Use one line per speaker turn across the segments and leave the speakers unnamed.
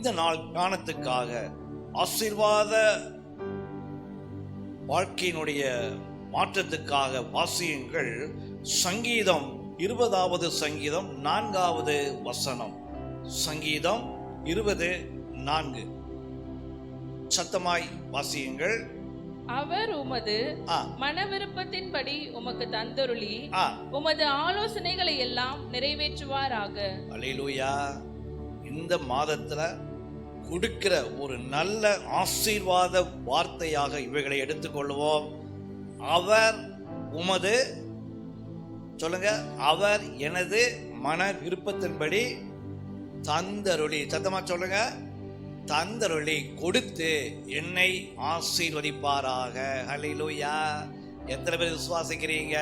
இந்த நாள் ஞானத்துக்காக ஆசீர்வாத வாழ்க்கையினுடைய மாற்றத்துக்காக வாசியுங்கள். சங்கீதம் இருபதாவது சங்கீதம் நான்காவது வசனம். சங்கீதம் இருபது நான்கு. சத்தமாய் வாசியுங்கள்.
அவர் உமது மன விருப்பத்தின்படி உமக்கு தந்தருளி. உமது ஆலோசனைகளை எல்லாம் நிறைவேற்றுவாராக.
அலையிலூயா. இந்த மாதத்துல கொடுக்கிற ஒரு நல்ல ஆசீர்வாத வார்த்தையாக இவைகளை எடுத்துக்கொள்வோம். அவர் உமது சொல்லுங்க அவர் எனது மன விருப்பத்தின்படி தந்தருளி சத்தமா சொல்லுங்க தந்தருளி கொடுத்து என்னை ஆசீர்வதிப்பாராக. ஹலிலூயா எத்தனை பேர் விசுவாசிக்கிறீங்க?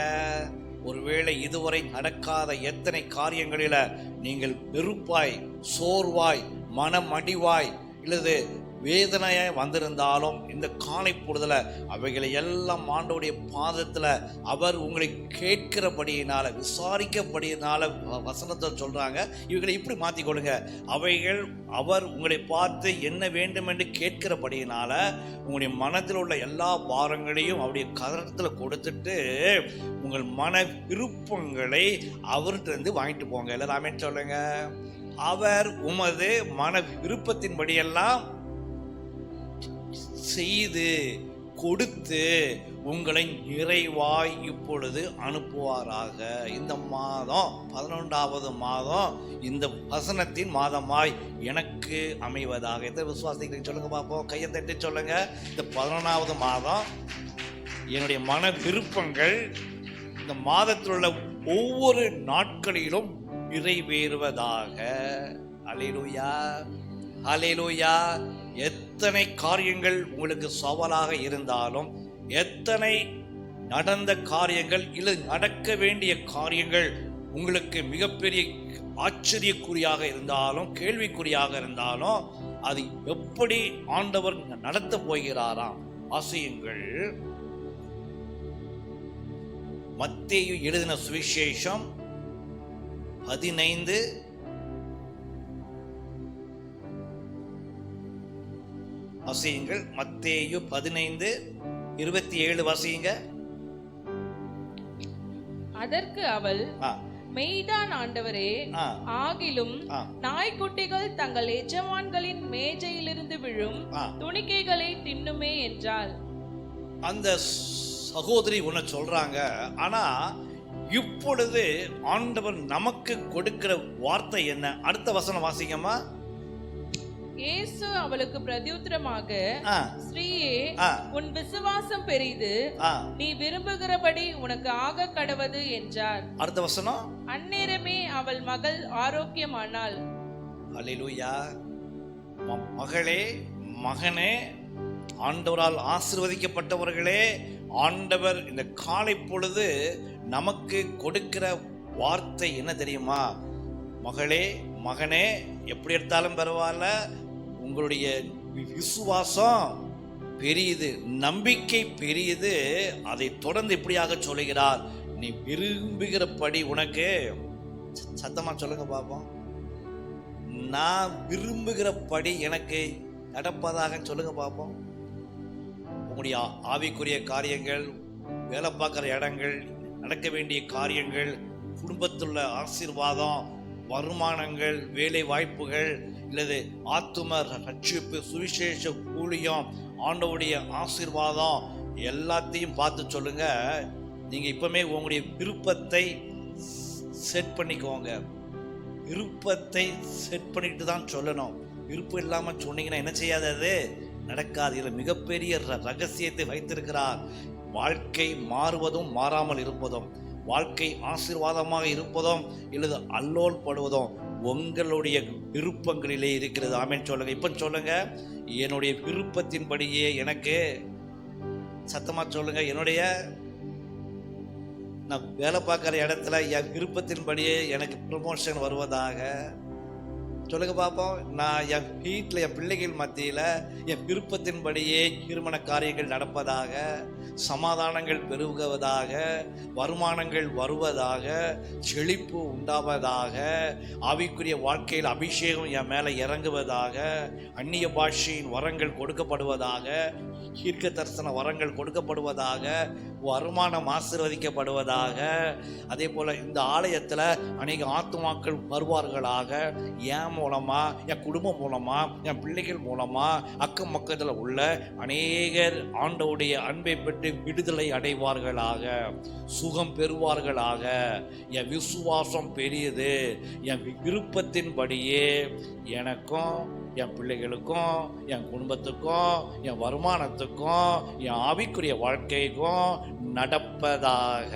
ஒருவேளை இதுவரை நடக்காத எத்தனை காரியங்களில நீங்கள் வெறுப்பாய் சோர்வாய் மனமடிவாய் இல்லது வேதனையாய் வந்திருந்தாலும் இந்த காலை பொழுதுல அவைகளை எல்லாம் ஆண்டவருடைய பாதத்தில் அவர் உங்களை கேட்கிறபடியினால விசாரிக்கபடியினால வ- வசனத்தை சொல்கிறாங்க இவைகளை இப்படி மாத்திக்கொள்ளுங்க அவைகள் அவர் உங்களை பார்த்து என்ன வேண்டும் என்று கேட்கிறபடியினால உங்களுடைய மனத்தில் உள்ள எல்லா பாரங்களையும் அவருடைய கதனத்தில் கொடுத்துட்டு உங்கள் மன விருப்பங்களை அவர்கிட்ட இருந்து வாங்கிட்டு போங்க. எல்லாமே சொல்லுங்கள் அவர் உமது மன விருப்பத்தின்படியெல்லாம் செய்து கொடுத்து உங்களை நிறைவாய் இப்பொழுது அனுப்புவாராக. இந்த மாதம் பதினொன்றாவது மாதம் இந்த வசனத்தின் மாதமாய் எனக்கு அமைவதாக. எத்தனை விசுவாசிக்கிறீங்க சொல்லுங்க பார்ப்போம். கையை தட்டி சொல்லுங்க. இந்த பதினொன்றாவது மாதம் என்னுடைய மன விருப்பங்கள் இந்த மாதத்தில் உள்ள ஒவ்வொரு நாட்களிலும் நிறைவேறுவதாக. அலையிலுயா அலையிலுயா எத்தனை காரியங்கள் உங்களுக்கு சவாலாக இருந்தாலும் எத்தனை நடந்த காரியங்கள் இல்லை நடக்க வேண்டிய காரியங்கள் உங்களுக்கு மிகப்பெரிய ஆச்சரியக்குறியாக இருந்தாலும் கேள்விக்குறியாக இருந்தாலும் அது எப்படி ஆண்டவர் நடத்த போகிறாராம்? ஆசையுங்கள் மத்தேயு எழுதின சுவிசேஷம் பதினைந்து. வாசியுங்கள் மத்தேயு பதினைந்து இருபத்தி ஏழு வாசியுங்க
அதற்கு அவள் மெய்தான் ஆண்டவரே ஆகிலும் நாய்க்குட்டிகள் தங்கள் எஜமான்களின் மேஜையிலிருந்து விழும் துணிக்கைகளை தின்னுமே என்றாள்.
அந்த சகோதரி ஒன்று சொல்றாங்க ஆனா இப்பொழுது ஆண்டவர் நமக்கு கொடுக்கிற வார்த்தை என்ன? அடுத்த வசனம் வாசிங்கம்மா
இயேசு அவளுக்கு பிரதியுத்தரமாக ஸ்ரீயே உன் விசுவாசம் பெரிது. நீ விரும்புகிறபடி உனக்கு ஆக கடவது என்றார்.
அடுத்த வசனம்.
அந்நேரமே அவள் மகள் ஆரோக்கியமானாள்.
அல்லேலூயா ம- மகளே மகனே ஆண்டவரால் ஆசிர்வதிக்கப்பட்டவர்களே ஆண்டவர் இந்த காலை பொழுது நமக்கு கொடுக்கிற வார்த்தை என்ன தெரியுமா? மகளே மகனே எப்படி எடுத்தாலும் பரவாயில்ல. உங்களுடைய விசுவாசம் பெரியது நம்பிக்கை பெரியது. அதை தொடர்ந்து இப்படியாக சொல்லுகிறார். நீ விரும்புகிறபடி உனக்கு சத்தமாக சத்தமா சொல்லுங்க பாப்போம். நான் விரும்புகிறபடி எனக்கு நடப்பதாக சொல்லுங்க பார்ப்போம் நம்முடைய ஆவிக்குரிய காரியங்கள் வேலை பார்க்குற இடங்கள் நடக்க வேண்டிய காரியங்கள் குடும்பத்துள்ள ஆசீர்வாதம் வருமானங்கள் வேலை வாய்ப்புகள் இல்லது ஆத்தும ரட்சிப்பு சுவிசேஷ ஊழியம் ஆண்டவுடைய ஆசீர்வாதம் எல்லாத்தையும் பார்த்து சொல்லுங்க. நீங்கள் இப்பவுமே உங்களுடைய விருப்பத்தை செட் பண்ணிக்கோங்க. விருப்பத்தை செட் பண்ணிட்டு தான் சொல்லணும். விருப்பம் இல்லாமல் சொன்னீங்கன்னா என்ன செய்யாது அது? நடக்காது. இதில் மிகப்பெரிய ர- ரகசியத்தை வைத்திருக்கிறார். வாழ்க்கை மாறுவதும் மாறாமல் இருப்பதும் வாழ்க்கை ஆசீர்வாதமாக இருப்பதும் அல்லது அல்லோல் படுவதும் உங்களுடைய விருப்பங்களிலே இருக்கிறது. ஆமென். சொல்லுங்க. இப்போ சொல்லுங்க. என்னுடைய விருப்பத்தின்படியே எனக்கு சத்தமாக சொல்லுங்க. என்னுடைய நான் வேலை பார்க்குற இடத்துல என் விருப்பத்தின்படியே எனக்கு ப்ரமோஷன் வருவதாக சொல்லுங்க பார்ப்போம் நான் என் வீட்டில் என் பிள்ளைகள் மத்தியில் என் விருப்பத்தின்படியே திருமண காரியங்கள் நடப்பதாக சமாதானங்கள் பெருகுவதாக வருமானங்கள் வருவதாக செழிப்பு உண்டாவதாக ஆவிக்குரிய வாழ்க்கையில் அபிஷேகம் என் மேலே இறங்குவதாக அந்நிய பாஷையின் வரங்கள் கொடுக்கப்படுவதாக தீர்க்க தரிசன வரங்கள் கொடுக்கப்படுவதாக வருமானம் ஆசிர்வதிக்கப்படுவதாக அதே போல் இந்த ஆலயத்தில் அநேக ஆத்துமாக்கள் வருவார்களாக என் மூலமாக என் குடும்பம் மூலமாக என் பிள்ளைகள் மூலமாக அக்கம் பக்கத்தில் உள்ள அநேகர் ஆண்டவுடைய அன்பை பெற்று விடுதலை அடைவார்களாக சுகம் பெறுவார்களாக. என் விசுவாசம் பெரியது என் விருப்பத்தின்படியே எனக்கும் என் பிள்ளைகளுக்கும் என் குடும்பத்துக்கும் என் வருமானத்துக்கும் என் ஆவிக்குரிய வாழ்க்கைக்கும் நடப்பதாக.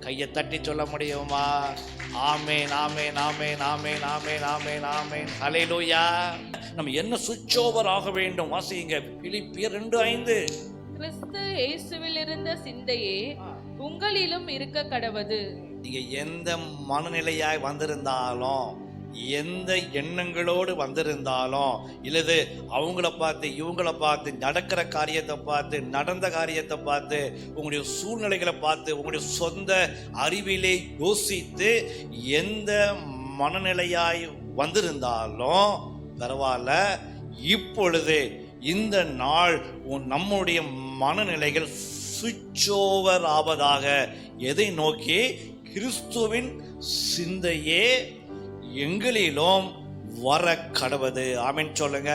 கையை தட்டி சொல்ல முடியுமா? ஆமேன் ஆமேன் ஆமேன் ஆமேன் ஆமேன் ஆமேன் ஆமேன். ஹalleluya. நம்ம என்ன சுவிட்ச் ஓவர் ஆக வேண்டும்? வாசிங்க. பிலிப்பியர் ரெண்டு ஐந்து.
கிறிஸ்து இயேசுவில் இருந்த சிந்தையே உங்களிலும் இருக்க கடவது.
நீங்க எந்த மனநிலையாய் வந்திருந்தாலும் எந்த எண்ணங்களோடு வந்திருந்தாலும் இல்லது அவங்கள பார்த்து இவங்கள பார்த்து நடக்கிற காரியத்தை பார்த்து நடந்த காரியத்தை பார்த்து உங்களுடைய சூழ்நிலைகளை பார்த்து உங்களுடைய சொந்த அறிவிலே யோசித்து எந்த மனநிலையாய் வந்திருந்தாலும் பரவாயில்ல. இப்பொழுது இந்த நாள் நம்முடைய மனநிலைகள் சுவிட்ச் ஓவர் ஆவதாக எதை நோக்கி? கிறிஸ்துவின் சிந்தையே எங்களிலும் வர கடவுது. ஆமின்னு சொல்லுங்க.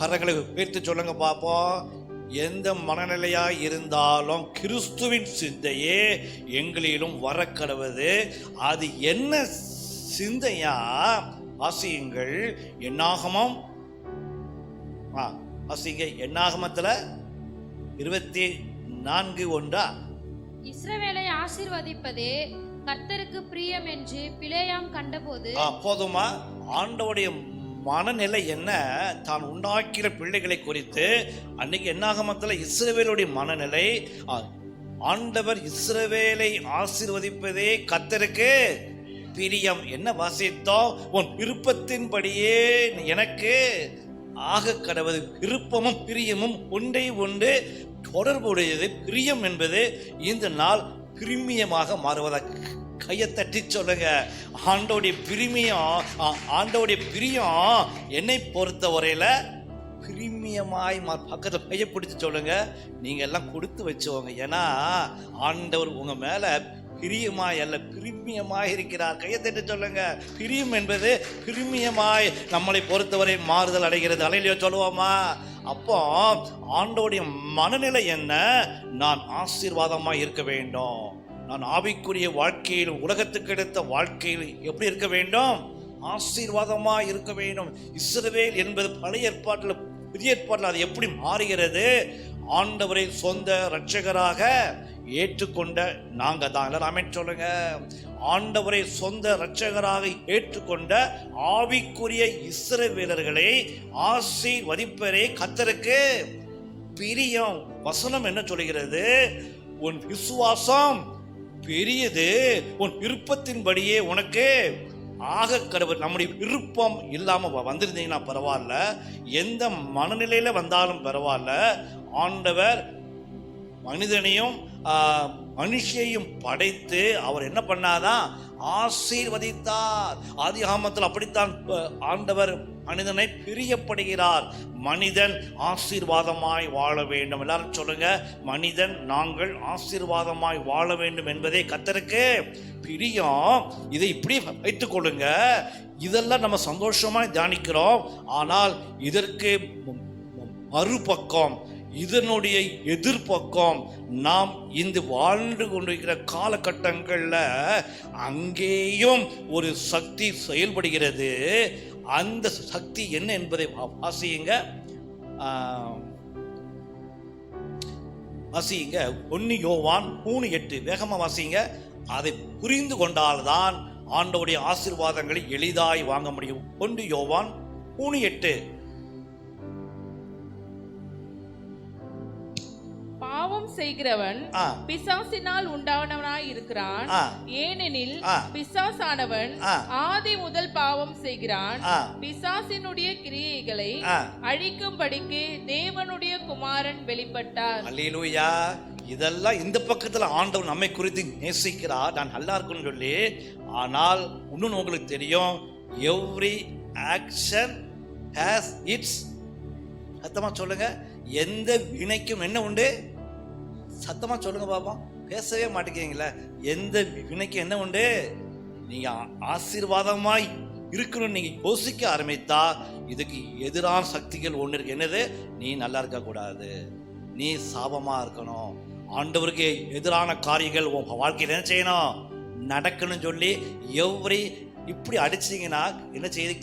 கரங்களை உயர்த்து சொல்லுங்க பார்ப்போம் எந்த மனநிலையா இருந்தாலும் கிறிஸ்துவின் சிந்தையே எங்களிலும் வர கடவுது. அது என்ன சிந்தையா? வாசியுங்கள். என்னாகமம்? ஆ வாசிங்க. என்னாகமத்தில்? இருபத்தி நான்கு ஒன்றா?
இஸ்ரவேலை ஆசீர்வதிப்பதே கர்த்தருக்கு பிரியம் என்று பிளேயாம் கண்டபோது
போதுமா? ஆண்டவுடைய மனநிலை என்ன? தான் உண்டாக்கிற பிள்ளைகளை குறித்து அன்னைக்கு என்னாகமத்தில் இஸ்ரவேலுடைய மனநிலை. ஆண்டவர் இஸ்ரவேலை ஆசீர்வதிப்பதே கத்தருக்கு பிரியம். என்ன வாசித்தோம் உன் விருப்பத்தின்படியே எனக்கு ஆக கடவுது விருப்பமும் பிரியமும் ஒன்றை ஒன்று தொடர்புடையது பிரியம் என்பது இந்த நாள் பிரிமியமாக மாறுவதை கையை தட்டி சொல்லுங்க. ஆண்டோடைய பிரிமியம் ஆ, ஆண்டோடைய பிரியம் என்னை பொறுத்த வரையில பிரிமியமாய் மா- பக்கத்துல கையை பிடிச்சி சொல்லுங்க. நீங்க எல்லாம் கொடுத்து வச்சுவோங்க ஏன்னா ஆண்டவர் உங்க மேல பிரியமாய் அல்ல பிரிமியமாய் இருக்கிறார். கையை தட்டி சொல்லுங்க. பிரியம் என்பது பிரிமியமாய் நம்மளை பொறுத்தவரை மாறுதல் அடைகிறது. அலையிலையோ சொல்லுவோமா? அப்போ ஆண்டோடைய மனநிலை என்ன? நான் ஆசீர்வாதமாக இருக்க வேண்டும். நான் ஆவிக்குரிய வாழ்க்கையில் உலகத்துக்கு எடுத்த வாழ்க்கையில் எப்படி இருக்க வேண்டும்? ஆசீர்வாதமாக இருக்க வேண்டும். இஸ்ரவேல் என்பது பழைய ஏற்பாட்டில் புதிய ஏற்பாட்டில் அது எப்படி மாறுகிறது? ஆண்டவரை சொந்த இரட்சகராக ஏற்றுக்கொண்ட நாங்கள் தான் எல்லாரும் ஆமென் சொல்லுங்க. ஆண்டவரை சொந்த இரட்சகராக ஏற்றுக்கொண்ட ஆவிக்குரிய இஸ்ரவேலர்களை ஆசீர்வதிப்பரே கத்தருக்கு பிரியம் வசனம் என்ன சொல்கிறது உன் விசுவாசம் பெரியது உன் விருப்பத்தின்படியே உனக்கு ஆக கடவுள். நம்முடைய விருப்பம் இல்லாம வ- வந்திருந்தீங்கன்னா பரவாயில்ல. எந்த மனநிலையில வந்தாலும் பரவாயில்ல. ஆண்டவர் மனிதனையும் மனுஷையும் படைத்து அவர் என்ன பண்ணாதான் ஆசீர்வதித்தார். ஆதிகாமத்தில் அப்படித்தான் ஆண்டவர் மனிதனை பிரியப்படுகிறார். மனிதன் ஆசீர்வாதமாய் வாழ வேண்டும். எல்லாரும் சொல்லுங்க மனிதன் நாங்கள் ஆசீர்வாதமாய் வாழ வேண்டும் என்பதே கத்தருக்கு பிரியம். இதை இப்படி வைத்துக் கொள்ளுங்க. இதெல்லாம் நம்ம சந்தோஷமாய் தியானிக்கிறோம். ஆனால் இதற்கு மறுபக்கம் இதனுடைய எதிர்பக்கம் நாம் இந்த வாழ்ந்து கொண்டிருக்கிற காலகட்டங்களில் அங்கேயும் ஒரு சக்தி செயல்படுகிறது. அந்த சக்தி என்ன என்பதை வாசியுங்க. வாசியுங்க. வாசிங்க ஒன்னு யோவான் மூணு எட்டு. வேகமாக வாசிங்க அதை புரிந்து கொண்டால்தான் ஆண்டவுடைய ஆசீர்வாதங்களை எளிதாய் வாங்க முடியும். ஒன்று யோவான் மூணு எட்டு.
பாவம் செய்கிறவன் பிசாசினால் உண்டானவனாய் இருக்கிறான். ஏனெனில். பிசாசானவன். ஆதி முதல் பாவம் செய்கிறான். பிசாசினுடைய கிரியைகளை அழிக்கும்படிக்கு தேவனுடைய குமாரன் வெளிப்பட்டார்.
அல்லேலூயா. இதெல்லாம் இந்த பக்கத்துல ஆண்டவர் நம்மை குறித்து நேசிக்கிறார். நான் நல்லா இருக்கும்னு சொல்லி. ஆனால் இன்னொன்று உங்களுக்கு தெரியும். எவ்ரி ஆக்ஷன் ஹேஸ் இட்ஸ் சத்தமா சொல்லுங்க. எந்த வினைக்கும் என்ன உண்டு? சத்தமாக சொல்லுங்க பாப்போம். பேசவே மாட்டேங்கிறீங்களே? எந்த வினைக்கு என்ன உண்டு? நீங்கள் ஆசீர்வாதமாய் இருக்கணும்னு நீங்கள் யோசிக்க ஆரம்பித்தா இதுக்கு எதிரான சக்திகள் ஒன்று இருக்கு. என்னது? நீ நல்லா இருக்கக்கூடாது நீ சாபமாக இருக்கணும். ஆண்டவருக்கு எதிரான காரியங்கள் உன் வாழ்க்கையில் என்ன செய்யணும்? நடக்கணும்னு சொல்லி எவ்ரி இப்படி அடிச்சீங்கன்னா என்ன செய்யுது?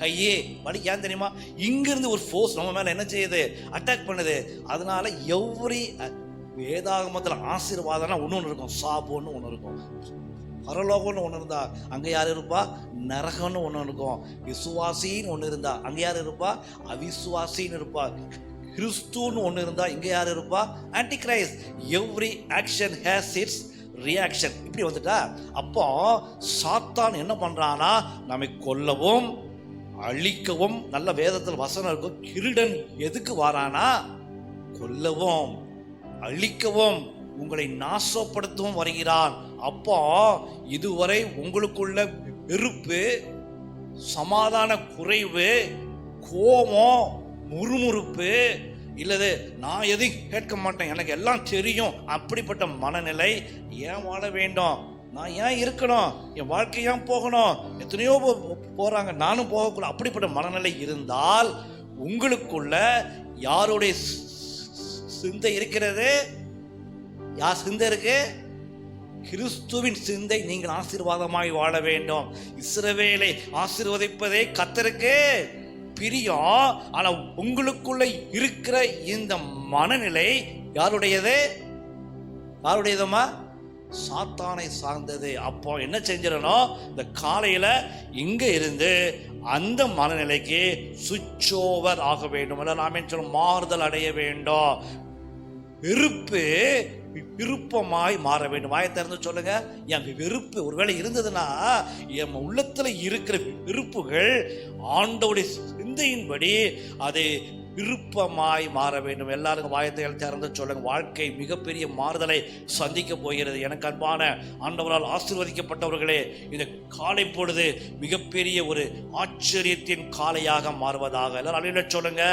கையே வலி. ஏன் தெரியுமா? இங்கிருந்து ஒரு ஃபோர்ஸ் நம்ம மேலே என்ன செய்யுது? அட்டாக் பண்ணுது. அதனால எவ்ரி வேதாகமத்தில் ஆசீர்வாதம்னா ஒன்று ஒன்று இருக்கும். சாபோன்னு ஒன்று இருக்கும். பரலோகம்னு ஒன்று இருந்தா அங்கே யார் இருப்பா? நரகம்னு ஒன்று இருக்கும். விசுவாசின்னு ஒன்று இருந்தா அங்கே யார் இருப்பா? அவிசுவாசின்னு இருப்பா. கிறிஸ்துன்னு ஒன்று இருந்தா இங்கே யார் இருப்பா? Anti Christ every action has its reaction இப்படி வந்துட்டா அப்போ சாத்தான் என்ன பண்ணுறான்னா நம்மை கொல்லவும் அழிக்கவும் நல்ல வேதத்தில் வசனம் இருக்கும். கிருடன் எதுக்கு வாரானா கொல்லவும். அழிக்கவும் உங்களை நாசப்படுத்தவும் வருகிறான் அப்போ இதுவரை உங்களுக்குள்ள வெறுப்பு சமாதான குறைவு கோபம் முறுமுறுப்பு இல்லது நான் எதையும் கேட்க மாட்டேன் எனக்கு எல்லாம் தெரியும் அப்படிப்பட்ட மனநிலை ஏன் வாழ வேண்டும்? நான் ஏன் இருக்கணும்? என் வாழ்க்கை ஏன் போகணும்? எத்தனையோ போகிறாங்க நானும் போகக்கூடாது அப்படிப்பட்ட மனநிலை இருந்தால் உங்களுக்குள்ள யாருடைய சிந்தை இருக்கிறது? யார் சிந்தை இருக்கு? கிறிஸ்துவின் சிந்தை நீங்கள் ஆசீர்வாதமாய் வாழ வேண்டும். இஸ்ரவேலை ஆசீர்வதிப்பதே கத்தருக்கு பிரியம் ஆனா உங்களுக்குள்ள இருக்கிற இந்த மனநிலை யாருடையது? யாருடையதுமா சாத்தானை சார்ந்தது. அப்போ என்ன செஞ்சிடணும்? இந்த காலையில இங்க இருந்து அந்த மனநிலைக்கு சுவிட்ச் ஓவர் ஆக வேண்டும் அல்ல நாமே சொல்ல மாறுதல் அடைய வேண்டும். வெறுப்பு விருப்பமாய் மாற வேண்டும். வாயை திறந்து சொல்லுங்க. என் வெறுப்பு ஒருவேளை இருந்ததுன்னா என் உள்ளத்தில் இருக்கிற விருப்புகள் ஆண்டோடைய சிந்தையின்படி அது விருப்பமாய் மாற வேண்டும். எல்லாருக்கும் வாயத்தை திறந்து சொல்லுங்க. வாழ்க்கை மிகப்பெரிய மாறுதலை சந்திக்க போகிறது. எனக்கு அன்பான ஆண்டவரால் ஆசீர்வதிக்கப்பட்டவர்களே இந்த காலை பொழுது மிகப்பெரிய ஒரு ஆச்சரியத்தின் காலையாக மாறுவதாக. எல்லாரும் அழில சொல்லுங்க.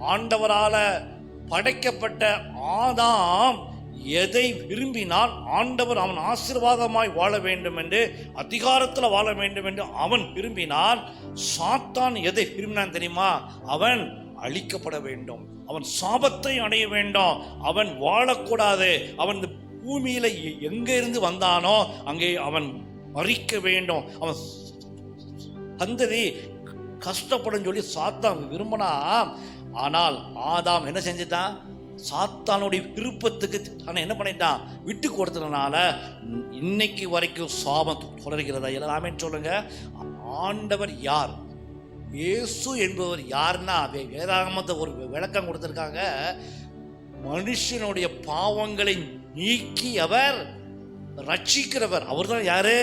ஆண்டவரால் படைக்கப்பட்ட ஆதாம் எதை விரும்பினால் ஆண்டவர் அவன் ஆசீர்வாதமாய் வாழ வேண்டும் என்று அதிகாரத்தில் வாழ வேண்டும் என்று அவன் விரும்பினால் சாத்தான் எதை விரும்பினான் தெரியுமா? அவன் அழிக்கப்பட வேண்டும். அவன் சாபத்தை அடைய வேண்டும். அவன் வாழக்கூடாது. அவன் இந்த பூமியில எங்கே இருந்து வந்தானோ அங்கே அவன் மறிக்க வேண்டும். அவன் சந்ததி கஷ்டப்படும் சொல்லி சாத்தான் விரும்பினா ஆனால் ஆதாம் என்ன செஞ்சிட்டான்? சாத்தானுடைய விருப்பத்துக்கு ஆனால் என்ன பண்ணிட்டான்? விட்டு கொடுத்ததுனால இன்னைக்கு வரைக்கும் சாபம் தொடர்கிறதா? எல்லாமே சொல்லுங்க. ஆண்டவர் யார்? இயேசு என்பவர் யாருன்னா? வேதாகமத்தை ஒரு விளக்கம் கொடுத்துருக்காங்க. மனுஷனுடைய பாவங்களை நீக்கி அவர் ரட்சிக்கிறவர். அவர்தான் யாரு?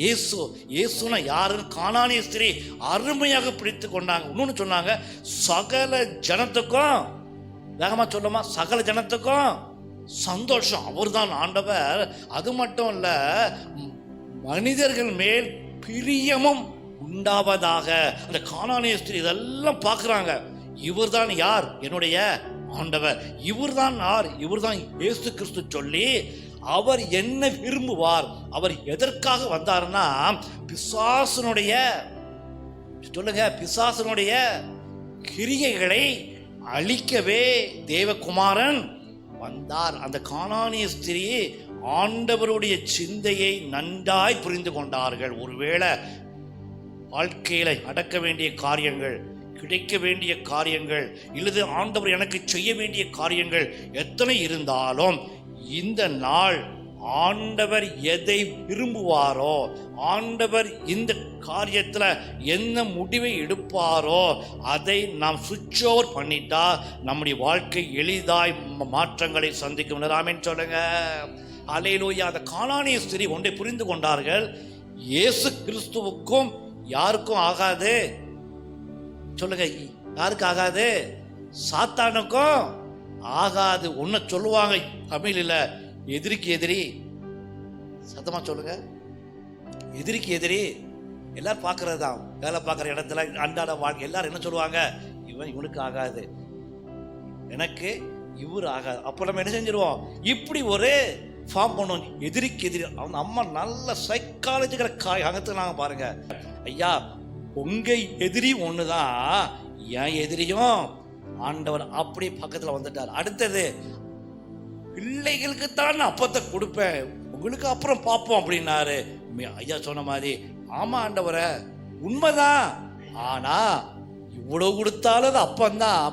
இயேசு இயேசுனா யாருன்னு காணானிய ஸ்திரீ அருமையாக பிடித்து கொண்டாங்க. இன்னொன்று சொன்னாங்க சகல ஜனத்துக்கும் வேகமாக சொல்லுமா சகல ஜனத்துக்கும் சந்தோஷம். அவர்தான் ஆண்டவர். அது மட்டும் இல்லை மனிதர்கள் மேல் பிரியமும் உண்டாவதாக. அந்த காணானிய ஸ்திரீ இதெல்லாம் பார்க்குறாங்க. இவர் தான் யார்? என்னுடைய ஆண்டவர். இவர் தான் யார்? இவர் தான் ஏசு கிறிஸ்து சொல்லி அவர் என்ன விரும்புவார் அவர் எதற்காக வந்தார்னா பிசாசனுடைய சொல்லுங்க பிசாசனுடைய கிரியைகளை அழிக்கவே தேவகுமாரன் வந்தார். அந்த காணானிய ஸ்திரீ ஆண்டவருடைய சிந்தையை நன்றாய் புரிந்து கொண்டார்கள். ஒருவேளை வாழ்க்கையில் அடக்க வேண்டிய காரியங்கள் கிடைக்க வேண்டிய காரியங்கள் இல்லது ஆண்டவர் எனக்கு செய்ய வேண்டிய காரியங்கள் எத்தனை இருந்தாலும் இந்த நாள் ஆண்டவர் எதை விரும்புவாரோ ஆண்டவர் இந்த காரியத்தில் என்ன முடிவை எடுப்பாரோ அதை நாம் சுவிட்ச் ஓவர் பண்ணிட்டா நம்முடைய வாழ்க்கை எளிதாய் மாற்றங்களை சந்திக்கும். ராமன் சொல்லுங்க. அலையிலோயா அந்த காலானிய ஸ்திரீ ஒன்றை புரிந்து கொண்டார்கள். இயேசு கிறிஸ்துவுக்கும் யாருக்கும் ஆகாது? சொல்லுங்க யாருக்கு ஆகாது? சாத்தானுக்கும். ஆகாது ஒன்ன சொல்லுவாங்க. தமிழில் எதிரிக்கு எதிரி. சத்தமா சொல்லுங்க. எதிரிக்கு எதிரி எல்லாரும் பார்க்கறது தான் வேலை பார்க்குற இடத்துல அன்றாட வாழ்க்கை எல்லாரும் என்ன சொல்லுவாங்க? இவன் இவனுக்கு ஆகாது. எனக்கு இவர் ஆகாது. அப்போ நம்ம என்ன செஞ்சிருவோம்? இப்படி ஒரு ஃபார்ம் பண்ணுவோம். எதிரிக்கு எதிரி அவங்க அம்மா நல்ல சைக்காலஜிக்கிற காய் அகத்துனாங்க நாங்கள் பாருங்க. ஐயா உங்க எதிரி ஒன்று தான் என் எதிரியும் ஆண்டவர் அப்படி பக்கத்தில் வந்துட்டார். அடுத்தது பிள்ளைகளுக்கு தான் அப்பத்தை கொடுப்பேன். உங்களுக்கு அப்புறம் பார்ப்போம் அப்படின்னாரு. ஐயா சொன்ன மாதிரி ஆமா ஆண்டவரே உண்மைதான். ஆனா இவ்வளவு கொடுத்தாலும் அது அப்பந்தான்.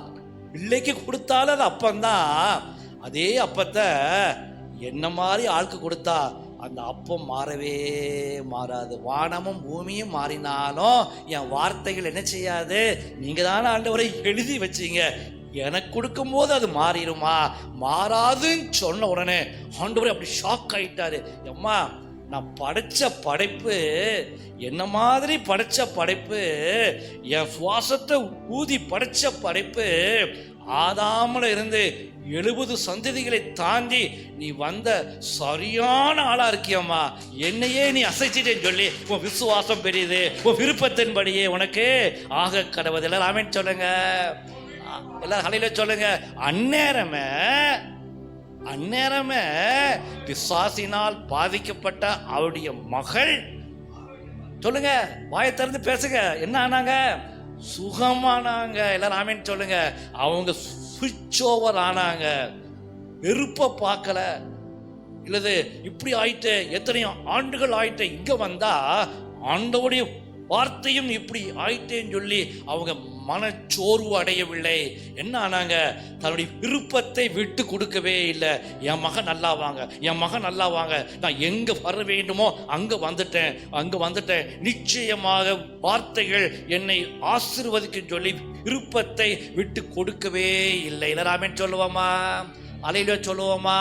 பிள்ளைக்கு கொடுத்தாலும் அது அப்பந்தான். அதே அப்பத்தை என்ன மாதிரி ஆளுக்கு கொடுத்தா அந்த அப்பம் மாறவே மாறாது. வானமும் பூமியும் மாறினாலும் என் வார்த்தைகள் என்ன செய்யாது? நீங்கள் தானே ஆண்டவரை எழுதி வச்சீங்க. எனக்கு கொடுக்கும்போது அது மாறிடுமா? மாறாதுன்னு சொன்ன உடனே ஆண்டவரே அப்படி ஷாக் ஆகிட்டாரு எம்மா நான் படைச்ச படைப்பு என்ன மாதிரி படைச்ச படைப்பு என் சுவாசத்தை ஊதி படைச்ச படைப்பு ஆதாமல இருந்து எழுபது சந்ததிகளை தாண்டி நீ வந்த சரியான ஆளா இருக்கியம்மா. என்னையே நீ அசைச்சிட்டேன்னு சொல்லி உன் விசுவாசம் பெரியது. உன் விருப்பத்தின்படியே உனக்கு ஆக கடவுதில்லை ராமன் சொல்லுங்க. எல்லாரும் கலையில சொல்லுங்க. அந்நேரமே அந்நேரமே பிசாசினால் பாதிக்கப்பட்ட அவருடைய மகள் சொல்லுங்க வாயை திறந்து பேசுங்க. என்ன ஆனாங்க? சுகமானாங்க. எல்லாரும் ஆமீன் சொல்லுங்க. அவங்க சுவிட்ச் ஓவர் ஆனாங்க வெறுப்பை பார்க்கல. இல்லது இப்படி ஆயிட்டு எத்தனையோ ஆண்டுகள் ஆயிட்டு இங்கே வந்தா ஆண்டவுடைய வார்த்தையும் இப்படி ஆயிட்டேன்னு சொல்லி அவங்க மனச்சோர்வு அடையவில்லை. என்ன ஆனாங்க? தன்னுடைய விருப்பத்தை விட்டு கொடுக்கவே இல்லை. என் மகன் நல்லா வாங்க என் மகன் நல்லா வாங்க. நான் எங்க வர வேண்டுமோ அங்க வந்துட்டேன். அங்க வந்துட்டேன். நிச்சயமாக வார்த்தைகள் என்னை ஆசிர்வதிக்கும் சொல்லி விருப்பத்தை விட்டு கொடுக்கவே இல்லை. இல்லராமேன் சொல்லுவோமா? அலையில சொல்லுவோமா?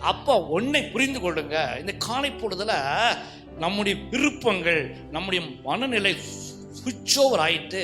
அப்போ ஒன்னை புரிந்து கொள்ளுங்க. இந்த காலை நம்முடைய விருப்பங்கள் நம்முடைய மனநிலை சுவிட்ச் ஓவர் ஆயிட்டு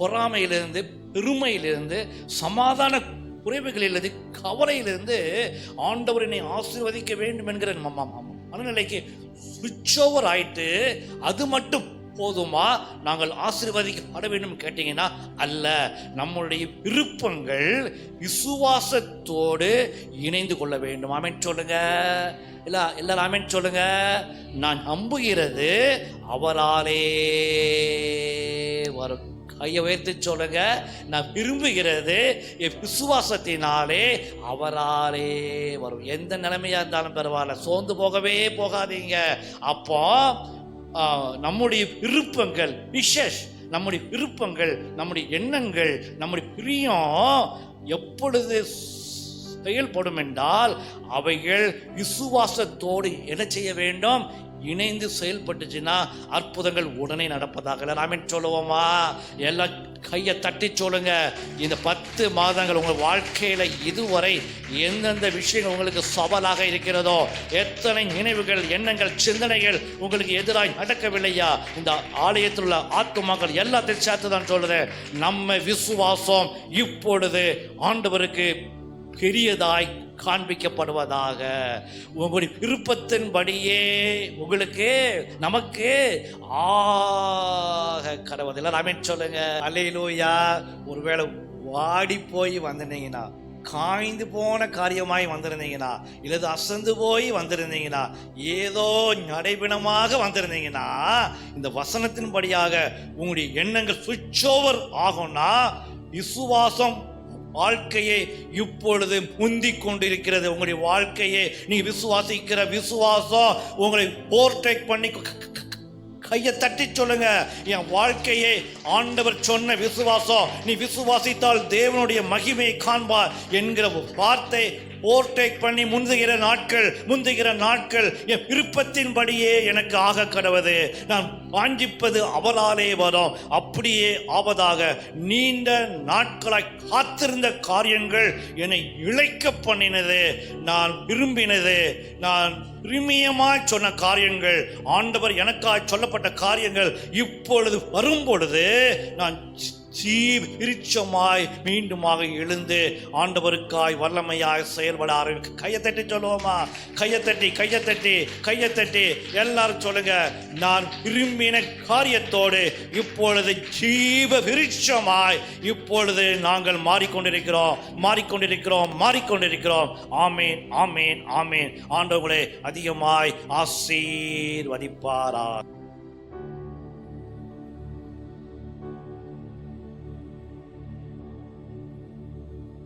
பொறாமையிலிருந்து பெருமையிலிருந்து சமாதான குறைவுகளிலிருந்து கவலையிலிருந்து ஆண்டவர் என்னை ஆசீர்வதிக்க வேண்டும் என்கிற மனநிலைக்கு சுவிட்ச் ஓவர் ஆயிட்டு அது மட்டும் போதுமா? நாங்கள் ஆசீர்வதிக்கப்பட வேண்டும் கேட்டீங்கன்னா அல்ல. நம்மளுடைய விருப்பங்கள் விசுவாசத்தோடு இணைந்து கொள்ள வேண்டும். ஆமென் சொல்லுங்க. இல்ல எல்லாரும் ஆமென் சொல்லுங்க. நான் நம்புகிறது அவராலே வரும். கையை உயர்த்தி சொல்லுங்க. நான் விரும்புகிறது என் விசுவாசத்தினாலே அவராலே வரும். எந்த நிலைமையா இருந்தாலும் பரவாயில்ல. சோர்ந்து போகவே போகாதீங்க. அப்போ நம்முடைய விருப்பங்கள் விஷஸ் நம்முடைய விருப்பங்கள் நம்முடைய எண்ணங்கள் நம்முடைய பிரியம் எப்பொழுது செயல்படும் என்றால் அவைகள் விசுவாசத்தோடு என்ன செய்ய வேண்டும்? இணைந்து செயல்பட்டுச்சுன்னா அற்புதங்கள் உடனே நடப்பதாக ராமன் சொல்லுவோமா? எல்லாம் கையை தட்டி சொல்லுங்க. இந்த பத்து மாதங்கள் உங்கள் வாழ்க்கையில் இதுவரை எந்தெந்த விஷயங்கள் உங்களுக்கு சவாலாக இருக்கிறதோ எத்தனை நினைவுகள் எண்ணங்கள் சிந்தனைகள் உங்களுக்கு எதிராக நடக்கவில்லையா? இந்த ஆலயத்தில் உள்ள ஆத்மாக்கள் எல்லாத்தையும் சேர்த்து தான் சொல்கிறேன் நம்ம விசுவாசம் இப்பொழுது ஆண்டவருக்கு பெரியதாய் காண்பிக்கப்படுவதாக. உங்களுடைய விருப்பத்தின்படியே உங்களுக்கு நமக்கு ஆக கடவுள் ராமன் சொல்லுங்க. அலையிலோயா ஒருவேளை வாடி போய் வந்திருந்தீங்கன்னா காய்ந்து போன காரியமாய் வந்திருந்தீங்கன்னா இல்லது அசந்து போய் வந்திருந்தீங்கன்னா ஏதோ நடைபிணமாக வந்திருந்தீங்கன்னா இந்த வசனத்தின்படியாக உங்களுடைய எண்ணங்கள் சுவிட்ச் ஓவர் ஆகும்னா விசுவாசம் வாழ்க்கையை இப்பொழுது முந்திக் கொண்டிருக்கிறது உங்களுடைய வாழ்க்கையை நீங்க விசுவாசிக்கிற விசுவாசம் உங்களை ஓவர்டேக் பண்ணி கையை தட்டி சொல்லுங்க. என் வாழ்க்கையை ஆண்டவர் சொன்ன விசுவாசம். நீ விசுவாசித்தால் தேவனுடைய மகிமையை காண்பார் என்கிற வார்த்தை ஓவர்டேக் பண்ணி முந்துகிற நாட்கள் முந்துகிற நாட்கள் என் விருப்பத்தின்படியே எனக்கு ஆக கடவது நான் வாஞ்சிப்பது அவராலே வரும். அப்படியே ஆவதாக நீண்ட நாட்களாய் காத்திருந்த காரியங்கள் என்னை இழைக்க பண்ணினது. நான் விரும்பினது. நான் பிரிமியமாய் சொன்ன காரியங்கள் ஆண்டவர் எனக்காய் சொல்லப்பட்ட காரியங்கள் இப்பொழுது வரும் பொழுது நான் சீ விருட்சமாய் மீண்டுமாக எழுந்து ஆண்டவருக்காய் வல்லமையாய் செயல்பட கையை தட்டி சொல்லுவோமா? கையை தட்டி கையை தட்டி கையை தட்டி. எல்லாரும் சொல்லுங்க நான் விரும்பின காரியத்தோடு இப்பொழுது ஜீவ விருட்சமாய் இப்பொழுது நாங்கள் மாறிக்கொண்டிருக்கிறோம் மாறிக்கொண்டிருக்கிறோம் மாறிக்கொண்டிருக்கிறோம். ஆமீன் ஆமீன் ஆமீன். ஆண்டவர்களே அதிகமாய் ஆசீர்வதிப்பாரா